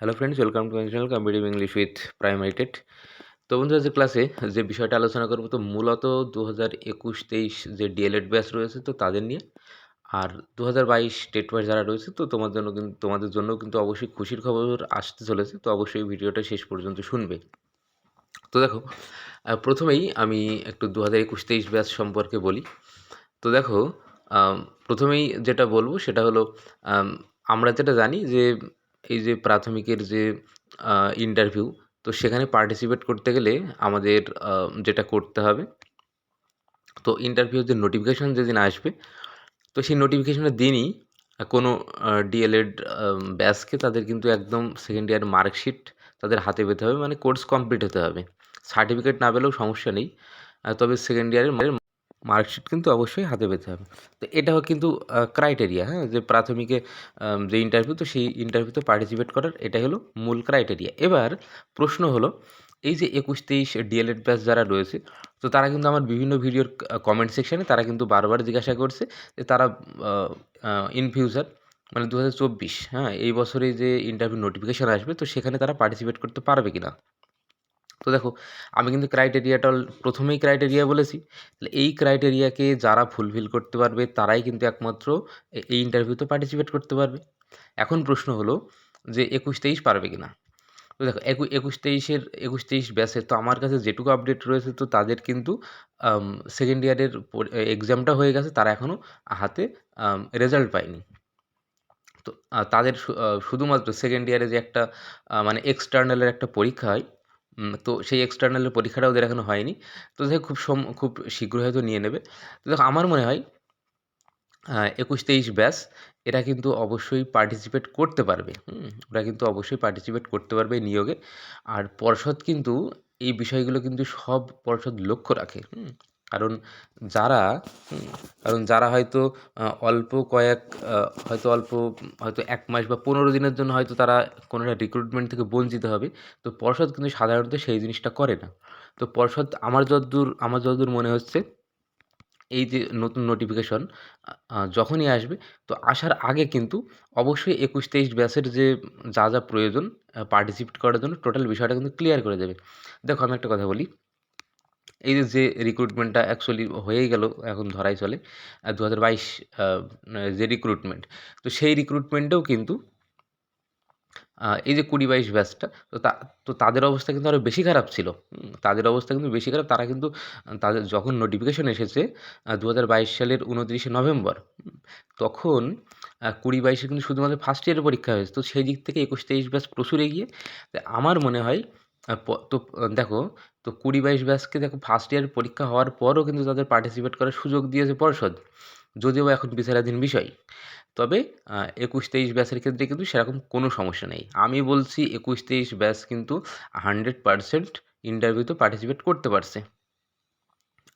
Hello friends welcome to channel competitive English with primary TET তো বন্ধুরা যে ক্লাসে যে বিষয়টা আলোচনা করব, তো মূলত দু হাজার একুশ তেইশ যে ডিএলএড ব্যাচ রয়েছে, তো তাদের নিয়ে। আর দু হাজার বাইশ টেট ওয়াইজ যারা রয়েছে, তো তোমার জন্য কিন্তু তোমাদের জন্য কিন্তু অবশ্যই খুশির খবর আসতে চলেছে। তো অবশ্যই ভিডিওটা শেষ পর্যন্ত শুনবে। তো দেখো প্রথমেই আমি একটু দু হাজার একুশ তেইশ ব্যাচ সম্পর্কে বলি। তো দেখো প্রথমেই যেটা বলব, সেটা হলো আমরা যেটা জানি যে এই যে প্রাথমিকের যে ইন্টারভিউ তো সেখানে পার্টিসিপেট করতে গেলে আমাদের যেটা করতে হবে, তো ইন্টারভিউ যে নোটিফিকেশান যেদিন আসবে, তো সেই নোটিফিকেশনের দিনই কোনো ডিএলএড ব্যাচকে তাদের কিন্তু একদম সেকেন্ড ইয়ার মার্কশিট তাদের হাতে পেতে হবে মানে কোর্স কমপ্লিট হতে হবে। সার্টিফিকেট না পেলেও সমস্যা নেই তবে সেকেন্ড ইয়ারের মার্কশিট কিন্তু অবশ্যই হাতে পেতে হবে। তো এটা কিন্তু ক্রাইটেরিয়া হ্যাঁ? যে প্রাথমিকে যে ইন্টারভিউ তো সেই ইন্টারভিউতে পার্টিসিপেট করার এটাই হলো মূল ক্রাইটেরিয়া এবার প্রশ্ন হলো, এই যে একুশ, তেইশ ডিএলএড ব্যাচ যারা রয়েছে, তো তারা কিন্তু আমার বিভিন্ন ভিডিওর কমেন্ট সেকশানে তারা কিন্তু বারবার জিজ্ঞাসা করছে যে তারা ইন ফিউচার মানে দু হাজার চব্বিশ হ্যাঁ? এই বছরে যে ইন্টারভিউ নোটিফিকেশান আসবে, তো সেখানে তারা পার্টিসিপেট করতে পারবে কি না তো দেখো, আমি কিন্তু ক্রাইটেরিয়াটা প্রথমেই ক্রাইটেরিয়া বলেছি। তাহলে এই ক্রাইটেরিয়াকে যারা ফুলফিল করতে পারবে, তারাই কিন্তু একমাত্র এই ইন্টারভিউতে পার্টিসিপেট করতে পারবে। এখন প্রশ্ন হলো যে একুশ তেইশ পারবে কি না তো দেখো একু একুশ তেইশের, একুশ তেইশ ব্যাচের তো আমার কাছে যেটুকু আপডেট রয়েছে, তো তাদের কিন্তু সেকেন্ড ইয়ারের এক্সামটা হয়ে গেছে, তারা এখনও হাতে রেজাল্ট পায়নি। তো তাদের শুধুমাত্র সেকেন্ড ইয়ারে যে একটা মানে এক্সটার্নালের একটা পরীক্ষা হয় তো সেই এক্সটার্নালের পরীক্ষাটা ওদের এখনও হয়নি। তো দেখো খুব সম খুব শীঘ্রই হয়তো নিয়ে নেবে। তো দেখো আমার মনে হয় একুশ তেইশ ব্যাস এরা কিন্তু অবশ্যই পার্টিসিপেট করতে পারবে। হুম, ওরা কিন্তু অবশ্যই পার্টিসিপেট করতে পারবে নিয়োগে। আর পর্ষদ কিন্তু এই বিষয়গুলো কিন্তু সব পর্ষদ লক্ষ্য রাখে। হুম, কারণ যারা কারণ যারা হয়তো অল্প কয়েক হয়তো অল্প, হয়তো এক মাস বা পনেরো দিনের জন্য হয়তো তারা কোনো একটা রিক্রুটমেন্ট থেকে বঞ্চিত হবে, তো পর্ষদ কিন্তু সাধারণত সেই জিনিসটা করে না। তো পর্ষদ আমার যতদূর আমার যতদূর মনে হচ্ছে, এই যে নতুন নোটিফিকেশন যখনই আসবে, তো আসার আগে কিন্তু অবশ্যই একুশ তেইশ ব্যাচের যে যা যা প্রয়োজন পার্টিসিপেট করার জন্য টোটাল বিষয়টা কিন্তু ক্লিয়ার করে দেবে। দেখো আমি একটা কথা বলি এই যে রিক্রুটমেন্টটা অ্যাকচুয়ালি হয়েই গেল, এখন ধরাই চলে। দু হাজার বাইশ যে রিক্রুটমেন্ট তো সেই রিক্রুটমেন্টেও কিন্তু এই যে কুড়ি বাইশ ব্যাচটা তো তা, তো তাদের অবস্থা কিন্তু আরও বেশি খারাপ ছিল। তাদের অবস্থা কিন্তু বেশি খারাপ। তারা কিন্তু, তাদের যখন নোটিফিকেশন এসেছে দু হাজার বাইশ সালের উনত্রিশে নভেম্বর তখন কুড়ি বাইশে কিন্তু শুধুমাত্র ফার্স্ট ইয়ারের পরীক্ষা হয়েছে। তো সেই দিক থেকে একুশ তেইশ ব্যাচ প্রচুর এগিয়ে। আমার মনে হয় তো দেখো তো কুড়ি বাইশ ব্যাচকে দেখো ফার্স্ট ইয়ার পরীক্ষা হওয়ার পরও কিন্তু তাদের পার্টিসিপেট করার সুযোগ দিয়েছে পর্ষদ, যদিও এখন বিচারাধীন বিষয়। তবে একুশ তেইশ ব্যাচের ক্ষেত্রে কিন্তু সেরকম কোনো সমস্যা নেই। আমি বলছি একুশ তেইশ ব্যাচ কিন্তু হান্ড্রেড পারসেন্ট ইন্টারভিউতে পার্টিসিপেট করতে পারছে।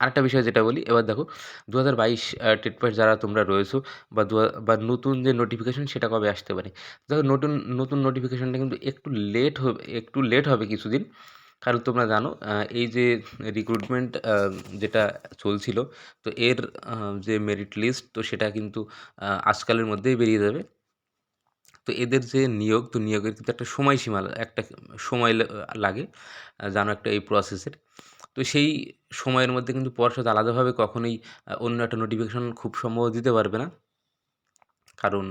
আরেকটা বিষয় যেটা বলি, এবার দেখো দু হাজার বাইশ টেট পাস যারা তোমরা রয়েছো বা দু, বা নতুন যে নোটিফিকেশন সেটা কবে আসতে পারে? দেখো নতুন নতুন নোটিফিকেশনটা কিন্তু একটু লেট হবে একটু লেট হবে কিছুদিন। কারণ তোমরা জানো এই যে রিক্রুটমেন্ট যেটা চলছিল, তো এর যে মেরিট লিস্ট তো সেটা কিন্তু আজকালের মধ্যেই বেরিয়ে যাবে। তো এদের যে নিয়োগ, তো নিয়োগের কিন্তু একটা সময়সীমা, একটা সময় লাগে জানো একটা এই প্রসেসের তো সেই সময়ের মধ্যে কিন্তু পর্ষদ আলাদাভাবে কখনোই অন্য একটা নোটিফিকেশন খুব সম্ভব দিতে পারবে না। কারণ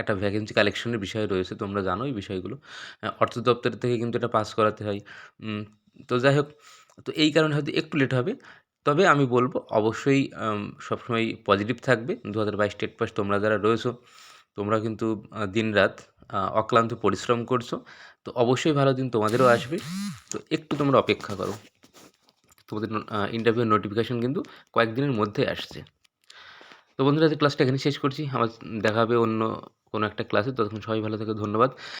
একটা ভ্যাকেন্সি কালেকশনের বিষয় রয়েছে, তোমরা জানো এই বিষয়গুলো অর্থ দপ্তর থেকে কিন্তু এটা পাস করাতে হয়। তো যাই হোক, তো এই কারণে হয়তো একটু লেট হবে। তবে আমি বলব, অবশ্যই সবসময় পজিটিভ থাকবে। দু হাজার বাইশ স্টেট পাস তোমরা যারা রয়েছো, তোমরা কিন্তু দিনরাত অক্লান্ত পরিশ্রম করছ। তো অবশ্যই ভালো দিন তোমাদেরও আসবে। তো একটু তোমরা অপেক্ষা করো। তোমাদের ইন্টারভিউ নোটিফিকেশন কিন্তু কয়েকদিনের মধ্যে আসছে। তো বন্ধুরা ক্লাসটা এখানে শেষ করছি। আমার দেখা হবে অন্য কোনো একটা ক্লাসে ততক্ষণ সবাই ভালো থাকে, ধন্যবাদ।